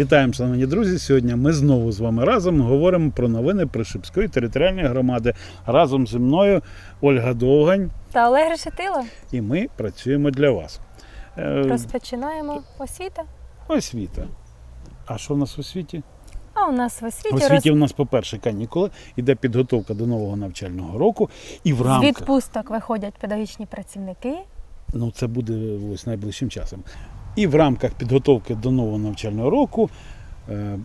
Вітаємо, шановні друзі. Сьогодні ми знову з вами разом говоримо про новини Пришипської територіальної громади. Разом зі мною Ольга Довгань, Та Олег Решетило. і ми працюємо для вас. Е, Розпочинаємо освіта. Освіта. А що в нас в освіті? А у нас в освіті, В освіті у нас, по-перше, канікули, іде підготовка до нового навчального року. І в роз... з відпусток виходять педагогічні працівники. ну це буде ось найближчим часом. І в рамках підготовки до нового навчального року е,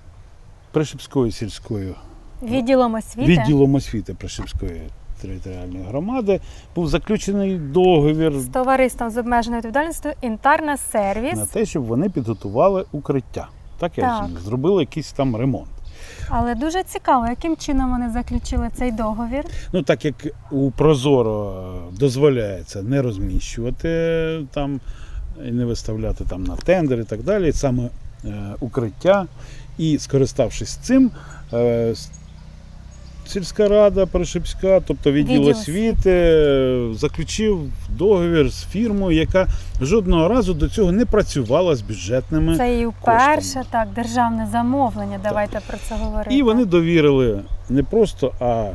Пришипської сільської Відділом освіти відділом освіти Пришипської територіальної громади був заключений договір з товариством з обмеженою відповідальністю Інтарна сервіс. на те, щоб вони підготували укриття. Так я розумію, зробили якийсь там ремонт. Але дуже цікаво, яким чином вони заключили цей договір. Ну так як у Прозоро е, дозволяється не розміщувати там і не виставляти там на тендер і так далі, саме е, укриття. І скориставшись цим, е, сільська рада Перешипська, тобто відділ освіти, заключив договір з фірмою, яка жодного разу до цього не працювала з бюджетними. Це і вперше так, державне замовлення. Давайте про це говорити. І вони довірили не просто а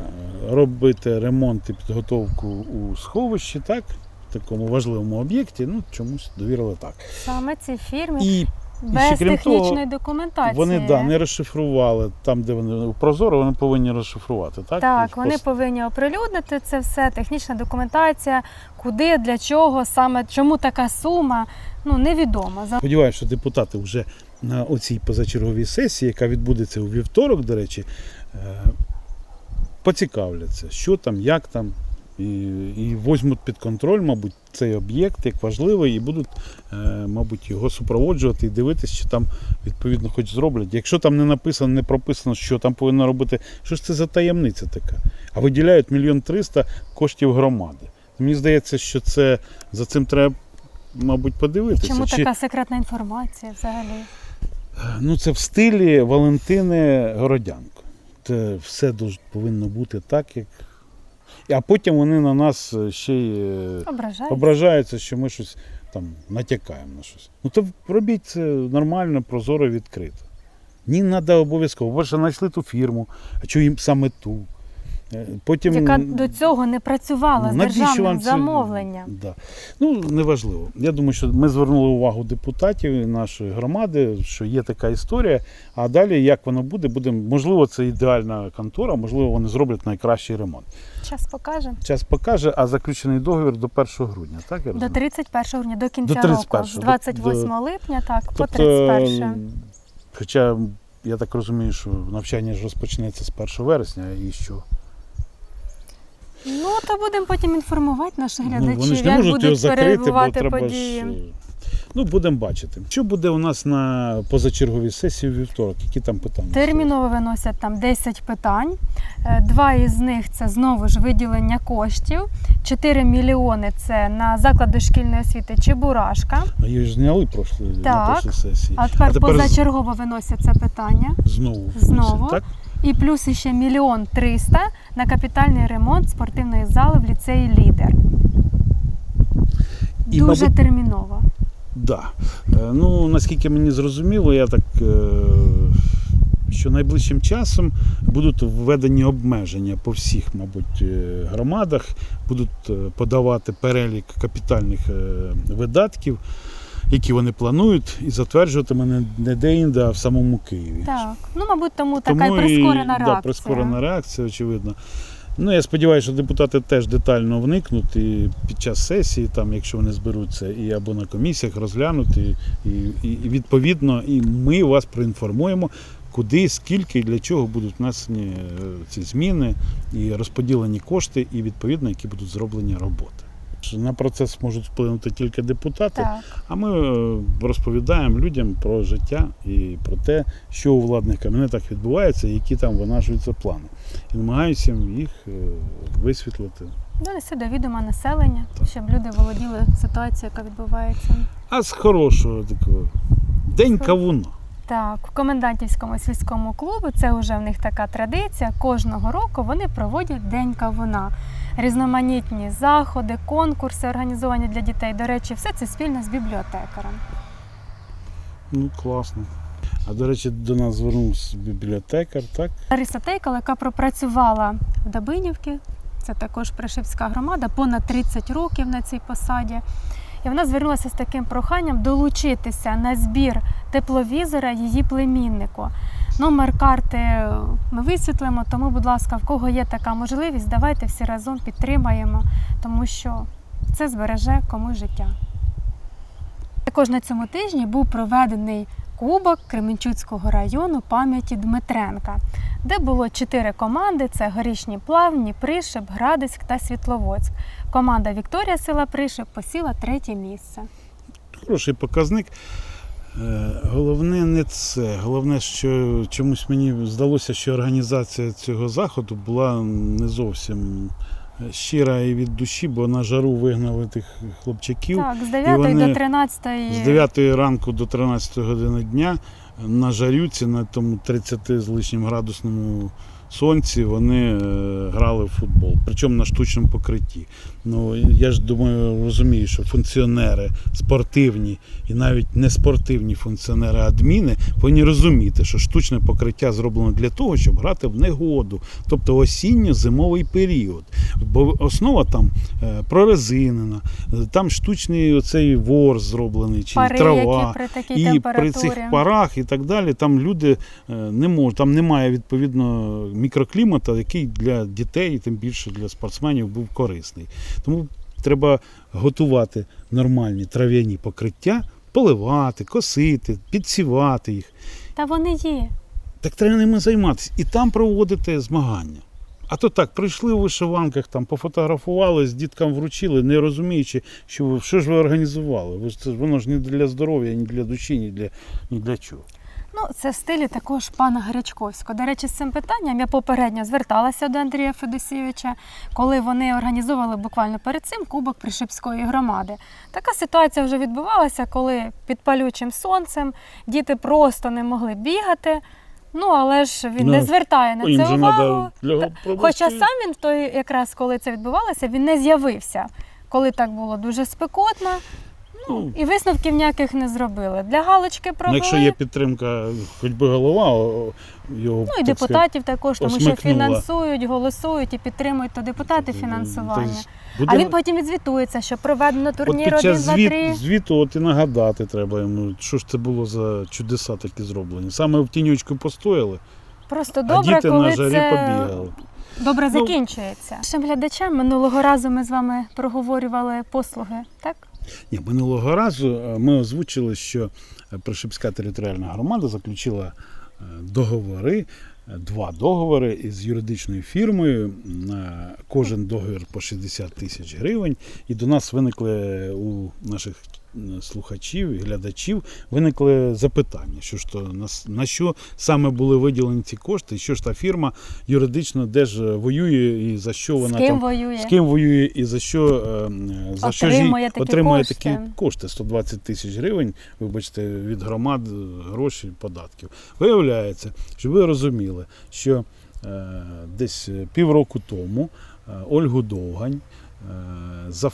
робити ремонт і підготовку у сховищі, так, такому важливому об'єкті. Ну чомусь довірили так. саме цій фірмі І без ще, крім того, технічної документації. вони да, не розшифрували там, де вони Прозоро, вони повинні розшифрувати. Так, Так, вони Пос- повинні оприлюднити це все, технічна документація, куди, для чого, саме чому така сума, ну невідомо. Сподіваюся, що депутати вже на оцій позачерговій сесії, яка відбудеться у вівторок, до речі, е, поцікавляться, що там, як там, і, і візьмуть під контроль, мабуть, цей об'єкт як важливий, і будуть, е, мабуть, його супроводжувати і дивитися, чи там відповідно хоч зроблять. Якщо там не написано, не прописано, що там повинно робити, що ж це за таємниця така? А виділяють мільйон триста коштів громади. Мені здається, що це за цим треба, мабуть, подивитися. Чому Чи- така секретна інформація взагалі? Ну, це в стилі Валентини Городянко. Це все повинно бути так, як. А потім вони на нас ще й е, ображаються, що ми щось там натякаємо на щось. Ну то робіть це нормально, прозоро, відкрито. Ні, треба обов'язково. Бо знайшли ту фірму, а чому їм саме ту. Потім, Яка до цього не працювала з державним це? замовленням. Да. Ну, неважливо. Я думаю, що ми звернули увагу депутатів нашої громади, що є така історія. А далі, як воно буде, буде можливо, це ідеальна контора, можливо, вони зроблять найкращий ремонт. Час покаже. Час покаже, а заключений договір до 1 грудня, так я До 31 грудня, до кінця До року. З 28 до- липня, так, по Тобто, 31. Хоча я так розумію, що навчання ж розпочнеться з 1 вересня і що? Ну, то будемо потім інформувати наших Ну, вони ж не як можуть його будуть закрити, бо перебувати треба події. ж. е, Ну, будемо бачити. Що буде у нас на позачерговій сесії у вівторок? Які там питання? Терміново виносять там 10 питань. Е, Два із них це знову ж виділення коштів. 4 мільйони це на заклади шкільної освіти Чебурашка. А її ж зняли прошлі, на Так. прошлій сесії. А тепер, позачергово виносять це питання. знову. Знову. Так? І плюс іще мільйон триста на капітальний ремонт спортивної зали в ліцеї Лідер. І, Дуже мабуть, терміново. Да. Е, Ну, наскільки мені зрозуміло, я так. е, Що найближчим часом будуть введені обмеження по всіх, мабуть, е, громадах, будуть подавати перелік капітальних видатків, які вони планують, і затверджувати мене не де-інде, а в самому Києві. Так. Ну, мабуть, тому така й Тому прискорена реакція. Да, прискорена реакція, очевидно. Ну, я сподіваюся, що депутати теж детально вникнуть і під час сесії, там, якщо вони зберуться, і або на комісіях розглянуть, і, і, і відповідно, і ми вас проінформуємо, куди, скільки і для чого будуть внесені е, ці зміни, і розподілені кошти, і відповідно, які будуть зроблені роботи. На процес можуть вплинути тільки депутати, Так. а ми е, розповідаємо людям про життя і про те, що у владних кабінетах відбувається, які там винашуються плани. І намагаємося їх е, висвітлити. Донести до відома населення, щоб люди володіли ситуацією, яка відбувається. А з хорошого такого день кавуна. Так, в комендантівському сільському клубу це вже в них така традиція. Кожного року вони проводять День кавуна. Різноманітні заходи, конкурси організовані для дітей. До речі, все це спільно з бібліотекарем. Ну, класно. А до речі, до нас звернувся бібліотекар, так? Лариса Тейкал, яка пропрацювала в Дабинівці, це також Пришивська громада, понад 30 років на цій посаді. І вона звернулася з таким проханням долучитися на збір тепловізора її племіннику. Номер карти ми висвітлимо, тому, будь ласка, в кого є така можливість, давайте всі разом підтримаємо, тому що це збереже комусь життя. Також на цьому тижні був проведений Кубок Кременчуцького району пам'яті Дмитренка, де було чотири команди: це Горішній Плавні, Пришип, Градиськ та Світловодськ. Команда Вікторія села Пришип посіла третє місце. Хороший показник. Е, Головне не це. Головне, що чомусь мені здалося, що організація цього заходу була не зовсім щира і від душі, бо на жару вигнали тих хлопчаків. Так, з 9 вони до 13 З 9 ранку до 13 години дня на жарюці, на тому 30 з лишнім градусному сонці, вони е, грали в футбол, причому на штучному покритті. Ну, я ж думаю, розумію, що функціонери спортивні і навіть не спортивні функціонери адміни повинні розуміти, що штучне покриття зроблено для того, щоб грати в негоду, тобто осінньо-зимовий період. Бо основа там е, прорезинена, там штучний оцей ворс зроблений, чи Пари, трава. які при такій І при цих парах і так далі, там люди е, не можуть, там немає відповідно мікроклімату, який для дітей, і тим більше для спортсменів, був корисний. Тому треба готувати нормальні трав'яні покриття, поливати, косити, підсівати їх. Та вони є. Так треба ними займатися. І там проводити змагання. А то так, прийшли у вишиванках, там пофотографували, з діткам вручили, не розуміючи, що ви що ж ви організували. Ви ж це воно ж не для здоров'я, ні для душі, ні для ні для чого. Ну, це в стилі також пана Гречковського. До речі, з цим питанням я попередньо зверталася до Андрія Федосійовича, коли вони організовували буквально перед цим Кубок Пришипської громади. Така ситуація вже відбувалася, коли під палючим сонцем діти просто не могли бігати. Ну, але ж він Ну, не звертає на це увагу. для Хоча сам він той, якраз коли це відбувалося, він не з'явився, коли так було дуже спекотно, Ну, і висновків ніяких не зробили. Для галочки ну, якщо є підтримка, хоч би голова, о, його Ну і так депутатів також, тому що осмикнула. фінансують, голосують і підтримують то депутати фінансування. тобто А він потім відзвітується, що проведено От турнір під 1, час звіт, 3. звіту от і нагадати треба йому, що ж це було за чудеса такі зроблені. Саме в тінючку постояли, Просто а добре, діти коли на жарі це побігали. добре Ну, закінчується. Нашим глядачам минулого разу ми з вами проговорювали послуги, так? Ні, минулого разу е, ми озвучили, що е, Пришипська територіальна громада заключила е, договори, два договори із юридичною фірмою на кожен договір по 60 тисяч гривень. І до нас виникли у наших слухачів і глядачів виникли запитання, що ж то на, що саме були виділені ці кошти, що ж та фірма юридично де ж воює і за що З вона ким там воює? з ким воює і за що, е, за що ж Отримує такі кошти. такі кошти 120 тисяч гривень, вибачте, від громад е, гроші, податків. Виявляється, щоб ви розуміли, що е, десь півроку тому е, Ольгу Довгань е, за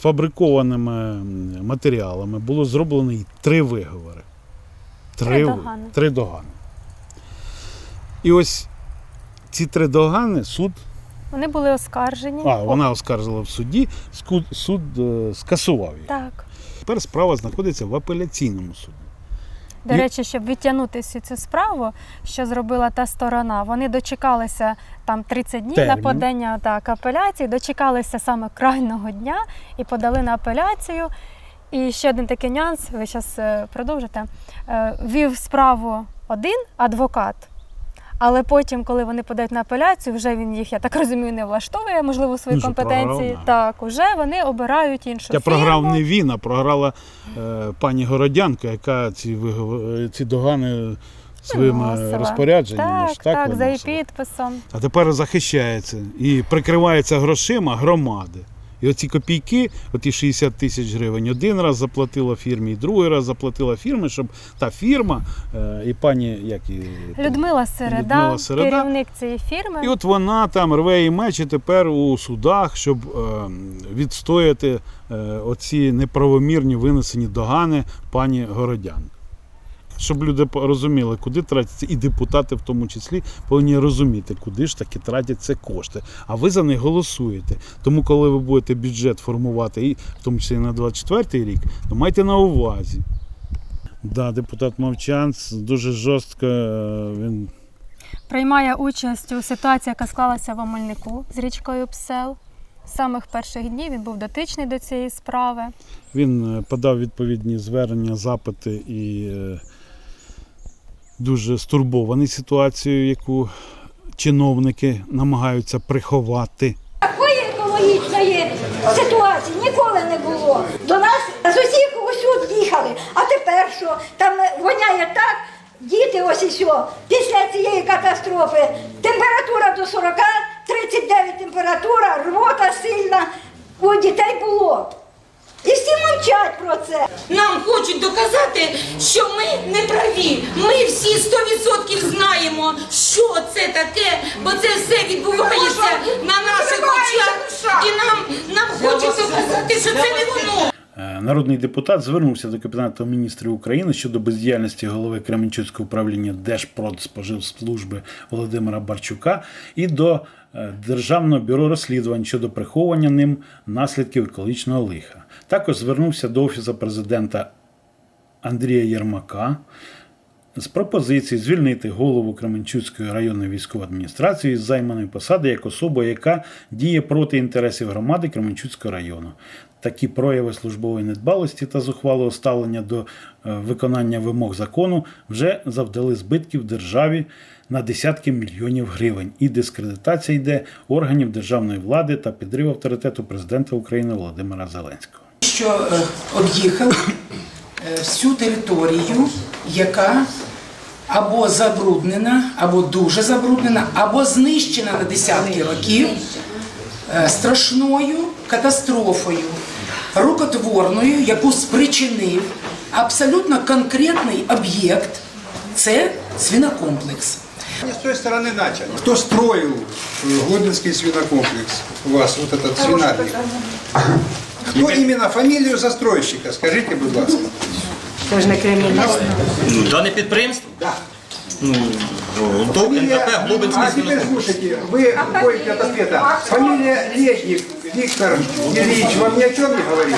фабрикованими матеріалами було зроблено їй три виговори. Три догани. Три догани. І ось ці три догани суд Вони були оскаржені. а, вона оскаржила в суді, суд, суд е, скасував її. Так. Тепер справа знаходиться в апеляційному суді. До І- речі, щоб відтягнути всю цю справу, що зробила та сторона, вони дочекалися там 30 днів Термін. на подання так, апеляції, дочекалися саме крайнього дня і подали на апеляцію. І ще один такий нюанс, ви зараз продовжите. Е, Вів справу один адвокат. Але потім, коли вони подають на апеляцію, вже він їх, я так розумію, не влаштовує, можливо, свої Ну, компетенції. програв, так, уже вони обирають іншу Я фірму. програв не він, а програла е, пані Городянко, яка ці, вигов- ці догани своїм е, Виносила. розпорядженням. Так, ж так, за її виносила. підписом. А тепер захищається і прикривається грошима громади. І оці копійки, оті 60 тисяч гривень, один раз заплатила фірмі, і другий раз заплатила фірмі, щоб та фірма е, і пані, як і Людмила Середа, Людмила Середа. керівник цієї фірми. І от вона там рве і мече тепер у судах, щоб е, відстояти е, оці неправомірні винесені догани пані Городян. Щоб люди розуміли, куди тратяться, і депутати в тому числі повинні розуміти, куди ж таки тратяться кошти. А ви за них голосуєте. Тому, коли ви будете бюджет формувати, і в тому числі на 24 рік, то майте на увазі. Да, депутат Мовчанц дуже жорстко е, він Приймає участь у ситуації, яка склалася в Омельнику з річкою Псел. З самих перших днів він був дотичний до цієї справи. Він е, подав відповідні звернення, запити і е, дуже стурбований ситуацією, яку чиновники намагаються приховати. Такої екологічної ситуації ніколи не було. До нас з усіх усюд їхали. А тепер що? Там воняє так, діти ось і сьо. Після цієї катастрофи температура до 40, 39 температура, рвота сильна. У дітей було. І всі мовчать про це. Нам хочуть доказати, що ми не праві. Ми всі 100% знаємо, що це таке, бо це все відбувається на наших очах. І нам, нам хочуть доказати, що це не воно. Е, Народний депутат звернувся до Кабінету міністрів України щодо бездіяльності голови Кременчуцького управління Держпродспоживслужби Володимира Барчука і до е, Державного бюро розслідувань щодо приховування ним наслідків екологічного лиха. Також звернувся до Офісу президента Андрія Єрмака з пропозицією звільнити голову Кременчуцької районної військової адміністрації з займаної посади як особу, яка діє проти інтересів громади Кременчуцького району. Такі прояви службової недбалості та зухвалого ставлення до е, виконання вимог закону вже завдали збитків державі на десятки мільйонів гривень. І дискредитація йде органів державної влади та підрив авторитету президента України Володимира Зеленського. що е, об'їхав е, всю територію, яка або забруднена, або дуже забруднена, або знищена на десятки років страшною катастрофою, рукотворною, яку спричинив абсолютно конкретний об'єкт це свинокомплекс. Они с той стороны начали. Кто строил э, Глобинский свинокомплекс? У вас вот этот свинарник. Кто именно фамилию застройщика? Скажите, будь ласка. Ну, дане підприємство? Так. Ну, то НКП Глобинський а теперь слушайте, вы уходите от ответа. Фамилия Летник Виктор Ильич вам ни о чем не говорит?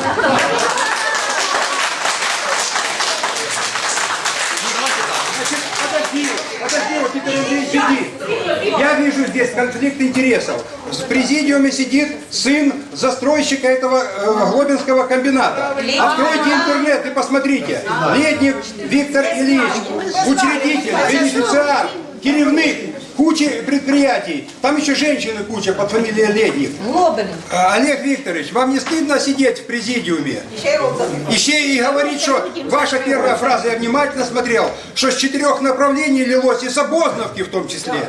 Подожди, вот теперь Андрей сидит. Я вижу здесь конфликт интересов. В президиуме сидит сын застройщика этого э, Глобинского комбината. Откройте интернет и посмотрите. Летник Виктор Ильич, учредитель, бенефициар, керевник кучи предприятий. Там еще женщины куча под фамилией Летник. А, Олег Викторович, вам не стыдно сидеть в президиуме? Еще и говорить, что ваша первая фраза, я внимательно смотрел, что с четырех направлений лилось и с Обозновки в том числе.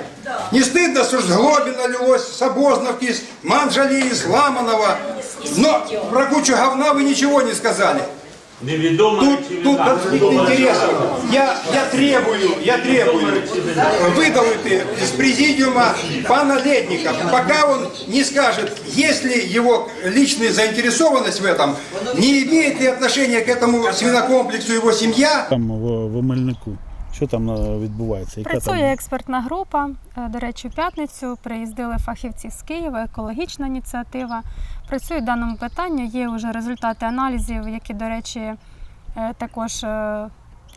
Не стыдно, что с Глобина лилось, с Обозновки, с Манжали, из Ламанова. Но про кучу говна вы ничего не сказали. Тут, тут конфликт интересов. Я, я требую, я требую выдавайте из президиума пана Летника, пока он не скажет, есть ли его личная заинтересованность в этом, не имеет ли отношения к этому свинокомплексу его семья, Там в, в Омельнику. Що там е, відбувається? Яка Працює там експертна група. Е, До речі, у п'ятницю приїздили фахівці з Києва, екологічна ініціатива. Працює в даному питанні. Є вже результати аналізів, які, до речі, е, також е,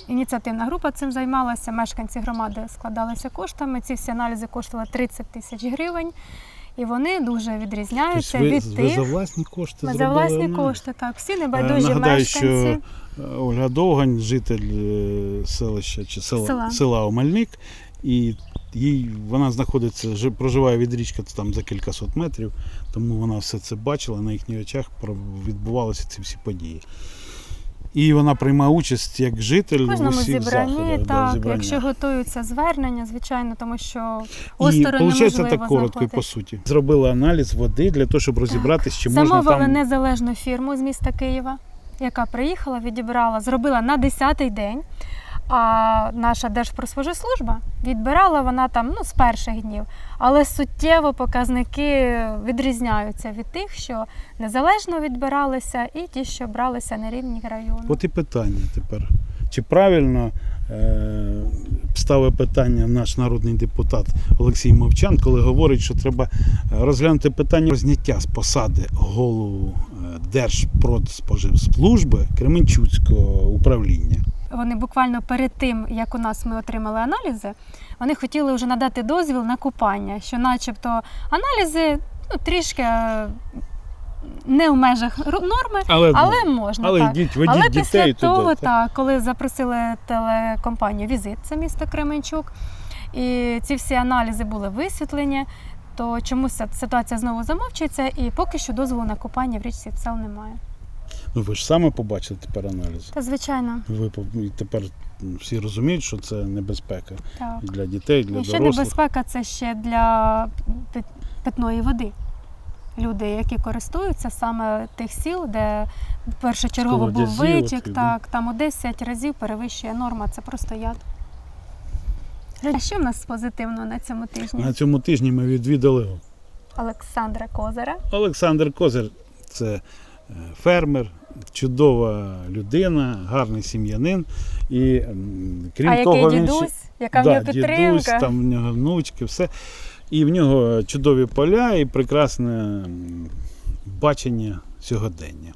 ініціативна група цим займалася. Мешканці громади складалися коштами. Ці всі аналізи коштували 30 тисяч гривень. І вони дуже відрізняються Тобто ви, від ви тих. за власні кошти Ми за власні аналіз? кошти, так. Всі Е, небайдужі Нагадаю, мешканці. що Ольга Довгань, житель селища чи села, Села. села Омельник, і їй вона знаходиться, жи- проживає від річки там за кількасот метрів, тому вона все це бачила на їхніх очах, відбувалися ці всі події. І вона приймає участь як житель В в усіх зібранні, заходах. да, так, якщо готуються звернення, звичайно, тому що осторонь неможливо так коротко і по суті. Зробили аналіз води для того, щоб розібратися, чи можна Замовили там. незалежну фірму з міста Києва, яка приїхала, відібрала, зробила на 10-й день. А наша Держпродспоживслужба відбирала вона там ну, з перших днів. Але суттєво показники відрізняються від тих, що незалежно відбиралися, і ті, що бралися на рівні району. От і питання тепер. Чи правильно е, ставить питання наш народний депутат Олексій Мовчан, коли говорить, що треба розглянути питання зняття з посади голову е, Держпродспоживслужби Кременчуцького управління. Вони буквально перед тим, як у нас ми отримали аналізи, вони хотіли вже надати дозвіл на купання, що, начебто, аналізи ну, трішки е, не в межах норми, Але, але можна. але так. йдіть, ведіть Але дітей після туди. того, так. так, коли запросили телекомпанію Візит, це місто Кременчук, і ці всі аналізи були висвітлені, то чомусь ситуація знову замовчується, і поки що дозволу на купання в річці Псел немає. Ну ви ж саме побачили тепер аналіз. Та звичайно, Ви тепер всі розуміють, що це небезпека так. для дітей, для І ще дорослих. небезпека це ще для питної води. Люди, які користуються саме тих сіл, де першочергово був витік, да. так, там у 10 разів перевищує норма, це просто яд. А що в нас позитивно на цьому тижні? На цьому тижні ми відвідали Олександра Козера. Олександр Козир. Це е, фермер, чудова людина, гарний сім'янин. І крім а того, який він ще- яка в да, нього підтримка. дідусь, там в нього внучки, все. І в нього чудові поля і прекрасне бачення сьогодення.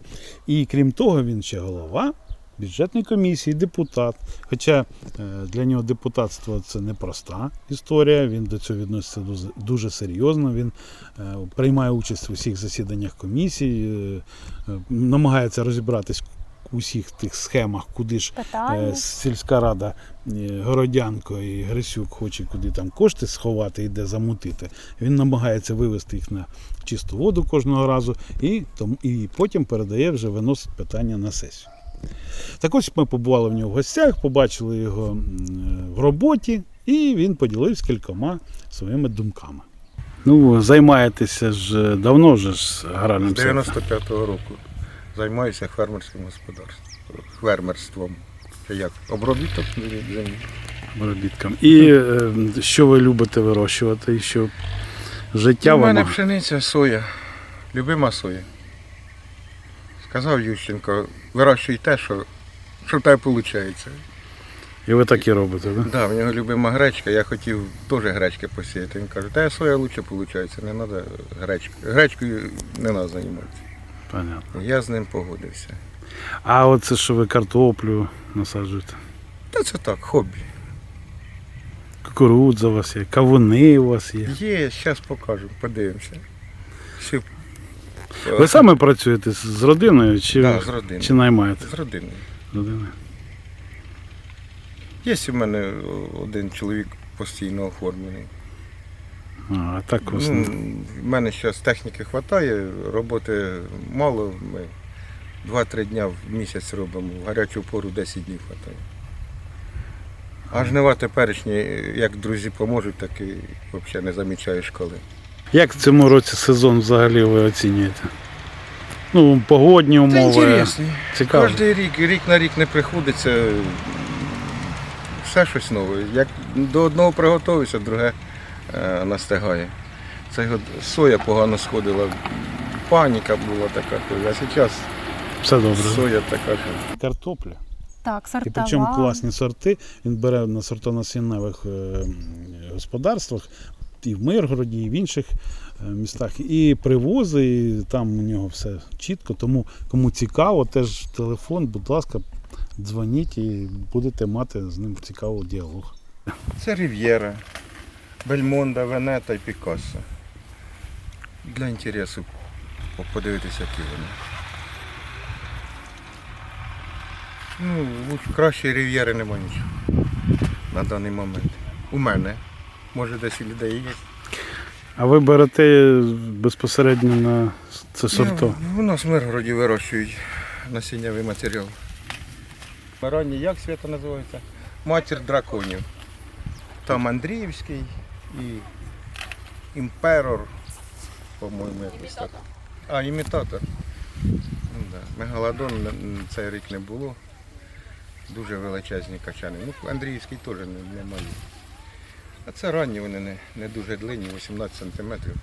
І крім того, він ще голова бюджетної комісії, депутат. Хоча е, для нього депутатство це непроста історія, він до цього відноситься дуже, серйозно. Він е, приймає участь у всіх засіданнях комісії, е, намагається розібратись у всіх тих схемах, куди ж Питання. Сільська рада Городянко і Грисюк хоче куди там кошти сховати і де замутити. Він намагається вивести їх на чисту воду кожного разу і, тому, і потім передає вже виносить питання на сесію. Так ось ми побували в нього в гостях, побачили його в роботі, і він поділився кількома своїми думками. Ну, займаєтеся ж е, давно вже з З аграрним сектором. 95-го року займаюся фермерським господарством. Фермерством. Це як? Обробіток землі. Робіткам. І е, що ви любите вирощувати? І що життя У мене вам пшениця, соя. Любима соя. Сказав Ющенко, вирощуй те, що, що в тебе виходить. і ви так і робите, так? Да? Да, в нього любима гречка, я хотів теж гречки посіяти. Він каже, та соя краще виходить, не треба гречки. Гречкою не треба займатися. Понятно. Я з ним погодився. А оце що ви картоплю насаджуєте? Та це так, хобі. Кукурудза у вас є, кавуни у вас є. Є, зараз покажу, подивимося. Ви саме працюєте з родиною чи, Да, з родиною. чи наймаєте З родиною. з? Є у мене один чоловік постійно оформлений. А, так ось. Ну, в мене зараз техніки вистачає, роботи мало. Ми 2-3 дня в місяць робимо, в гарячу пору 10 днів вистачає. А жнива теперішні, як друзі поможуть, так і взагалі не замічаєш коли. Як в цьому році сезон взагалі ви оцінюєте? Ну, погодні Це умови. інтересний. Цікаво. Кожен рік, рік на рік не приходиться. Все щось нове. Як до одного приготуєшся, друге е, настигає. Це соя погано сходила, паніка була така, а зараз Все добре. соя така. Картопля. Так, І сортова. причому класні сорти. Він бере на сортонасінневих е, господарствах і в Миргороді, і в інших е, містах. І привозить, і там у нього все чітко. Тому кому цікаво, теж телефон, будь ласка, дзвоніть і будете мати з ним цікавий діалог. Це Рів'єра, Бельмонда, Венета і Пікассо. Для інтересу подивитися, які вони. Ну, кращої Рів'єри немає нічого на даний момент. У мене. Може десь і людей є. А ви берете безпосередньо на це сорто? Ну, у нас в Миргороді вирощують насіннявий матеріал. Ранній як свята називається? Матір драконів. Там Андріївський і імперор, по-моєму, якось так. А, імітатор. Ну, да. Мегалодон цей рік не було. Дуже величезні качани. Ну, Андріївський теж не, не малі. А це ранні вони не, не дуже длинні, 18 сантиметрів.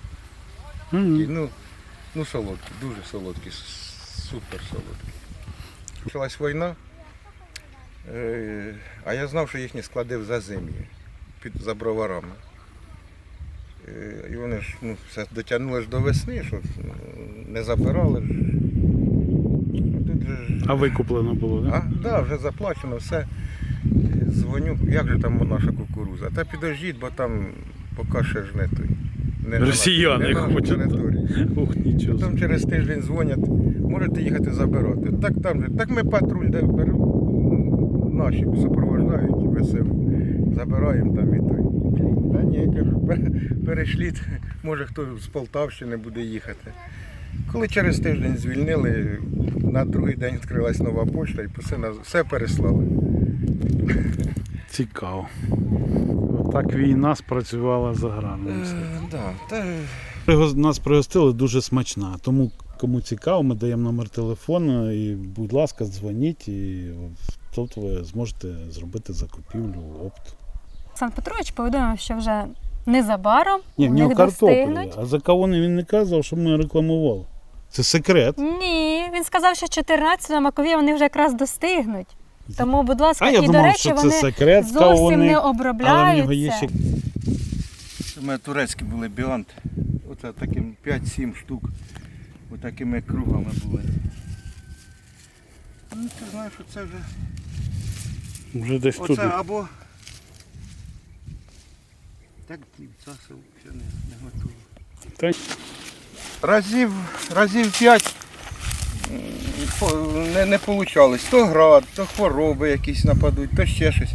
Мгм. І, ну, ну солодкі, дуже солодкі, супер солодкі. Почалась війна, Е, А я знав, що їхні склади в зазим'ї під за броварами. Е, І вони ж ну, все дотягнули ж до весни, що не забирали ж. А Тут же ж А викуплено було, а, так? да, вже заплачено, все. Дзвоню, як же там наша кукуруза? Та підождіть, бо там поки ще ж не той. Не Росіяни не хочуть. Ух, нічого. Потім через тиждень дзвонять, можете їхати забирати. Так там же, так ми патруль де беремо, наші супроводжають, весело. Забираємо там і той. Та ні, кажу, пе- перешліть, може хто з Полтавщини буде їхати. Коли через тиждень звільнили, на другий день відкрилась нова почта і все, все переслали. Цікаво. Отак війна спрацювала за гранами. Е, да, та, Нас пригостили дуже смачна. Тому кому цікаво, ми даємо номер телефону і, будь ласка, дзвоніть і тобто ви зможете зробити закупівлю опту. Олександр Петрович повідомив, що вже незабаром Ні, в нього картоплі, а за кого він не казав, що ми рекламували. Це секрет. Ні, він сказав, що 14 макові вони вже якраз достигнуть. Тому, будь ласка, А я і до речі, що це вони секрет, зовсім вони, не але в обробляються. нього є ще У мене турецькі були біант. Оце таким 5-7 штук. Отакими кругами були. Ну, ти знаєш, що це вже. вже десь Оце туди. або. Так дівця ще не, не готово. Разів, разів 5 не, не получалось. То град, то хвороби якісь нападуть, то ще щось.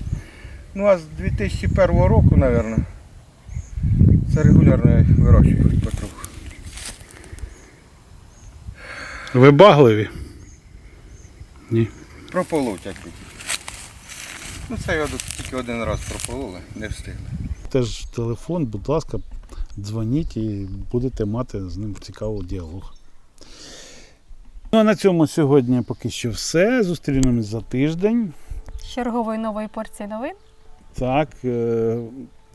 Ну а з 2001 року, мабуть, це регулярно я вирощую потроху. Вибагливі. Ні. Прополоть тільки. Ну це я тільки один раз пропололи, не встигли. Теж телефон, будь ласка, дзвоніть і будете мати з ним цікавий діалог. Ну а на цьому сьогодні поки що все. Зустрінемось за тиждень. З чергової нової порції новин. Так, е,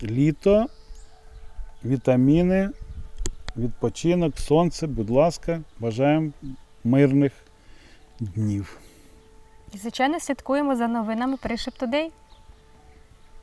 літо, вітаміни, відпочинок, сонце, будь ласка, бажаємо мирних днів. І, звичайно, слідкуємо за новинами Пришеп Today.